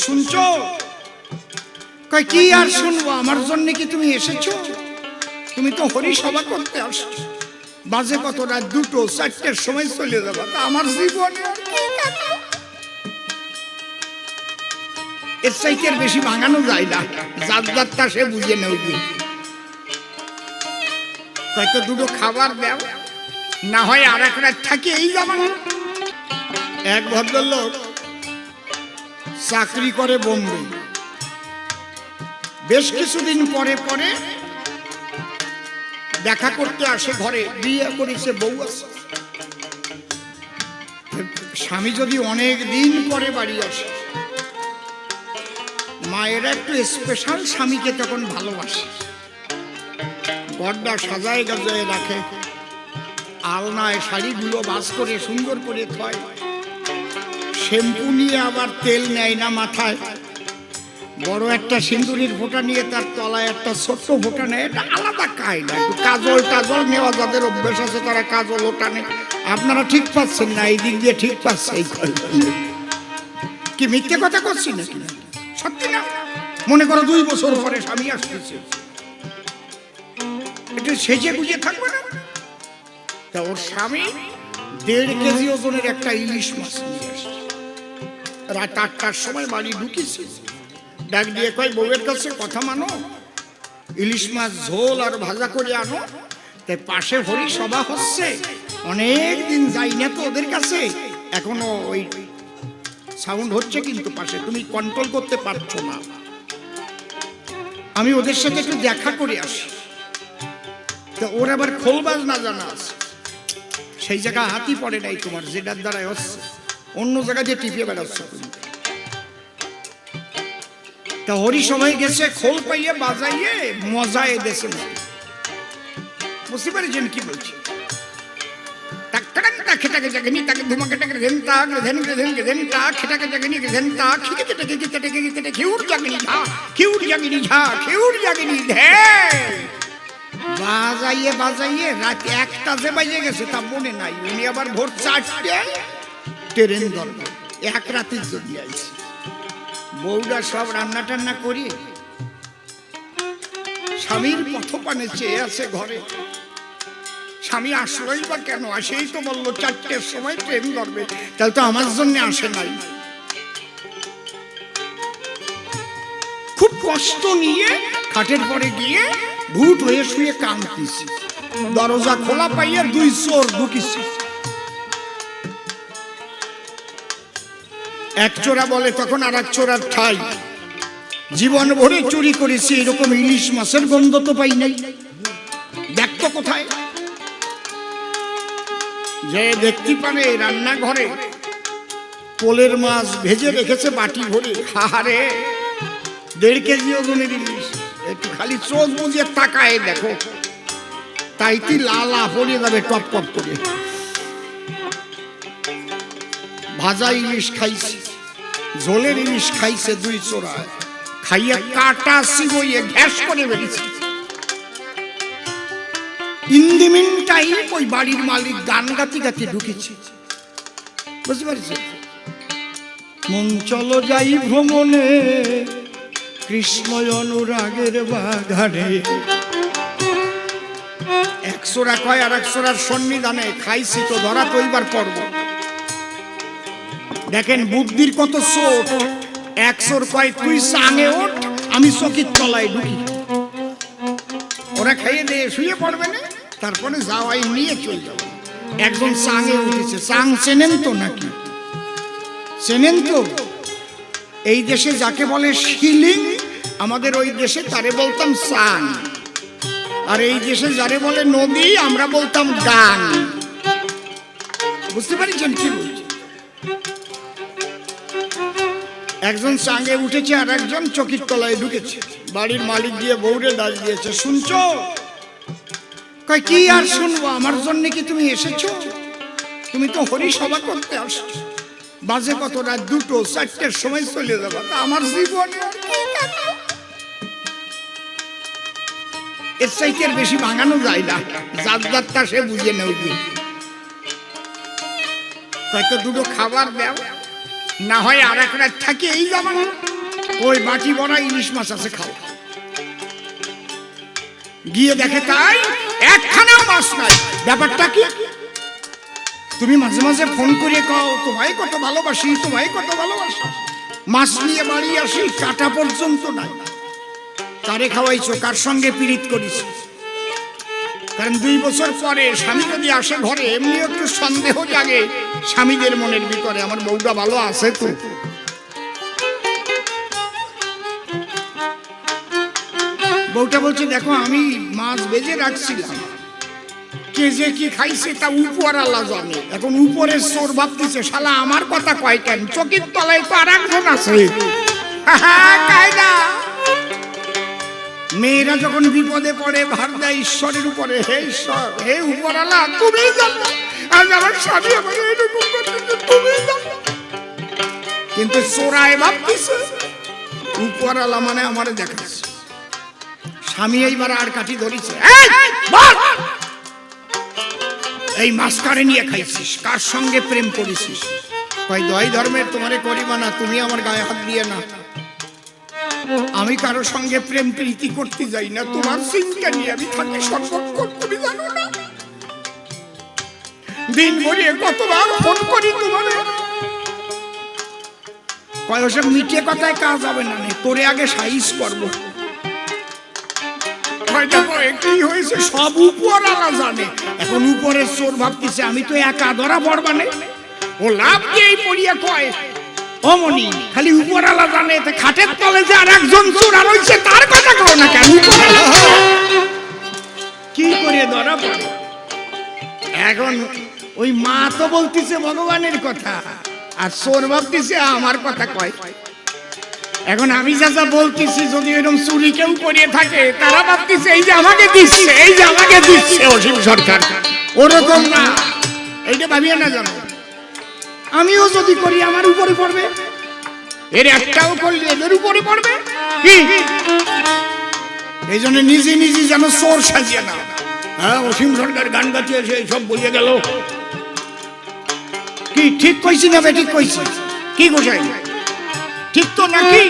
শুনছো? কয়, কি আর শুনব? আমার জন্য কি তুমি এসেছ? তুমি তো হরি সভা করতে আসছো। বাজে কত রাত দুটো চারটের সময় চলে যাবা। তা আমার জীবনে? এর চাইতে বেশি ভাঙানো যায় না। যার যারটা সে বুঝে নেই হয়তো দুটো খাবার দাও। না হয় আর এক রাত থাকি এই যাবা এক ভদ্রলোক চাকরি করে বোম্বে। বেশ কিছুদিন পরে পরে দেখা করতে আসে ঘরে, বিয়ে করেছে বউ আছে। স্বামী যদি অনেক দিন পরে বাড়ি আসে, মায়েরা একটু স্পেশাল স্বামীকে তখন ভালোবাসে। গড্ডা সাজায় গাজায় রাখে, আলনায় শাড়িগুলো বাস করে সুন্দর করে থয়। শ্যাম্পু নিয়ে আবার তেল নেয় না মাথায়। বড় একটা সিন্দুরির ফোঁটা নিয়ে তার তলায় একটা ছোট্ট ফোঁটা নেয়, এটা আলাদা কায়দা একটু কাজল টাজল নেওয়া যাদের অভ্যেস আছে তারা কাজল ওটা ওটানে আপনারা ঠিক পাচ্ছেন না, এই দিক দিয়ে ঠিক পাচ্ছে কি মিথ্যে কথা করছি নাকি? সত্যি না? মনে করো দুই বছর পরে স্বামী আসতেছে। একটু সেজে গুজে থাকবে না? তা ওর স্বামী দেড় কেজি ওজনের একটা ইলিশ মাছ নিয়ে আসছে। রাত আটটার সময় বাড়ি ঢুকেছি। ডাক দিয়ে কয়, বউয়ের কাছে কথা মানো, ইলিশ মাছ ঝোল আর ভাজা করে আনো। তাই পাশে হরি সভা হচ্ছে, অনেক দিন যাই না তো ওদের কাছে। এখনও ওই সাউন্ড হচ্ছে কিন্তু পাশে, তুমি কন্ট্রোল করতে পারছ না। আমি ওদের সাথে একটু দেখা করে আসি। তা ওর আবার খোলবাজ না জানা আছে। সেই জায়গা হাতি পড়ে নাই তোমার, যেটার দ্বারাই হচ্ছে। অন্য জায়গায় যে টিপে বেড়াচ্ছ তা হরি সময় গেছে, খোল পাইয়ে বাজাইয়ে মজায় দেশে বুঝতে পারছেন কি বলছি? বাজাইয়ে বাজাইয়ে রাত একটা যে বাজে গেছে তা মনে নাই। উনি আবার ভোর চারটে ট্রেন দরকার। এক রাতের জন্য আইছে বউরা সব রান্না টান্না করি স্বামীর পথপানে চেয়ে আছে ঘরে। স্বামী আসলোই বা কেন? আসেই তো বলল, চারটের সময় ট্রেন ধরবে। তাহলে তো আমার জন্য আসে নাই। খুব কষ্ট নিয়ে খাটের পরে গিয়ে ভূত হয়ে শুয়ে কাঁদতেছি। দরজা খোলা পাইয়া দুই চোর ঢুকিছি। এক চোরা বলে, তখন আর এক চোরার ঠাই। জীবন ভরে চুরি করেছি, এরকম ইলিশ মাছের গন্ধ তো পাই নাই। দেখতো কোথায়। যে ব্যক্তি পানে রান্নাঘরে, পোলের মাছ ভেজে রেখেছে বাটি ভরে। হাহারে দেড় কেজি ওজনের ইলিশ। একটু খালি চোখ বুঝিয়ে তাকায় দেখো। তাইতি লালা পড়ে যাবে টপ টপ করে। ভাজা ইলিশ খাইছে, ঝোলের ইলিশ খাইছে দুই চোরা। খাইয়া কাটা সিবইয়ে ঘ্যাস করে বেরিয়েছে ইন্দিমিন টাইম ওই বাড়ির মালিক গান গাতি গাতি ঢুকেছে। বুঝতে পারছি মন চলো যাই ভ্রমণে কৃষ্ণয় অনুরাগের বাগানে। একশোরা কয় আর একশোরার সন্নিধানে খাইছি তো ধরা তো এইবার পর্ব। দেখেন বুদ্ধির কত চোট। একশোর কয়, তুই সাঙে ওঠ, আমি চকির তলায় ঢুকি। ওরা খাইয়ে দিয়ে শুয়ে পড়বে না? তারপরে যাওয়াই নিয়ে চলে যাবে। একজন সাঙে উঠেছে। সাং চেনেন তো নাকি? চেনেন তো? এই দেশে যাকে বলে শিলিং, আমাদের ওই দেশে তারে বলতাম সাং আর এই দেশে যারে বলে নদী, আমরা বলতাম গান বুঝতে পারছেন কি বলছি? একজন চাঙ্গে উঠেছে আর একজন চকির তলায় ঢুকেছে। বাড়ির মালিক দিয়ে বউরে ডাক দিয়েছে, শুনছো? কি আর শুনব? আমার জন্য কি তুমি এসেছ? তুমি তো হরি সভা করতে আসছো। বাজে কত রাত দুটো, চারটের সময় চলে যাব। তা আমার জীবন এর চাইতে বেশি ভাঙানো যায় না। যার যারটা সে বুঝে নেই হয়তো দুটো খাবার দাও। না হয় আর এক রাত থাকি এই যাবেন ওই বাটি বড়া ইলিশ মাছ আছে, খাও। গিয়ে দেখে তাই একখানাও মাছ নাই। ব্যাপারটা কি? তুমি মাঝে মাঝে ফোন করে কও, তোমায় কত ভালোবাসি, তোমায় কত ভালোবাসি। মাছ নিয়ে বাড়ি আসি, কাটা পর্যন্ত নাই। তারে খাওয়াইছো? কার সঙ্গে পীড়িত করিস? কারণ দুই বছর পরে স্বামী যদি আসে ঘরে, এমনি একটু সন্দেহ জাগে স্বামীদের মনের ভিতরে। আমার বউটা ভালো আছে তো। বউটা বলছে, দেখো, আমি মাছ বেজে রাখছিলাম। কে যে কি খাইছে তা উপর আল্লাহ জানে। এখন উপরে চোর ভাবতেছে, শালা, আমার কথা কয় কেন? চকির তলায় তো আর একজন আছে কায়দা। মেয়েরা যখন বিপদে পড়ে ভার দেয় ঈশ্বরের উপরে। হে ঈশ্বর হে উপরালা তুমি আমার স্বামী তুমি কিন্তু চোরায় ভাবতেছে উপরালা মানে আমার দেখাচ্ছে। স্বামী এইবার আর কাঠি ধরিছে। এই, বল! এই মাছ কারে নিয়ে খাইছিস কার সঙ্গে প্রেম করেছিস? কয় দয় ধর্মের তোমারে করিবা না তুমি আমার গায়ে হাত দিয়ে না। আমি কারও সঙ্গে প্রেম প্রীতি করতে যাই না। তোমার চিন্তা নিয়ে আমি থাকি সর্বক্ষণ, তুমি জানো না? দিন ভরিয়ে কতবার ফোন করি তোমার। কথায় কাজ হবে না তোরে আগে সাইজ করব। হয়েছে? সব উপরালা জানে। এখন উপরের চোর ভাবতেছে, আমি তো একা ধরা পড়বানে ও লাভ দিয়েই পড়িয়া কয়? অমনি। খালি উপরালা জানে খাটের তলে যে আর একজন চোর হইছে তার কথা কও না কেন? কি করে ধরা পড়ে এখন ওই মা তো বলতেছে ভগবানের কথা, আর চোর ভাবতেছে আমার কথা কয়। এখন আমি যা যা বলতেছি, যদি এরকম চুরি কেউ করিয়ে থাকে, তারা ভাবতেছে, এই যে আমাকে দিচ্ছে, এই যে আমাকে দিচ্ছে অসীম সরকার। ওরকম না। এইটা ভাবিয়া না জানো? আমিও যদি করি, আমার উপরে পড়বে। এর একটাও করলে এদের উপরে পড়বে? কি? এই জন্য নিজে নিজে যেন চোর সাজিয়ে না হ্যাঁ অসীম সরকার গান এসে সব বলিয়ে গেল। কি, ঠিক কইছি না ঠিক কইছি? কি গোসাই ঠিক তো নাকি?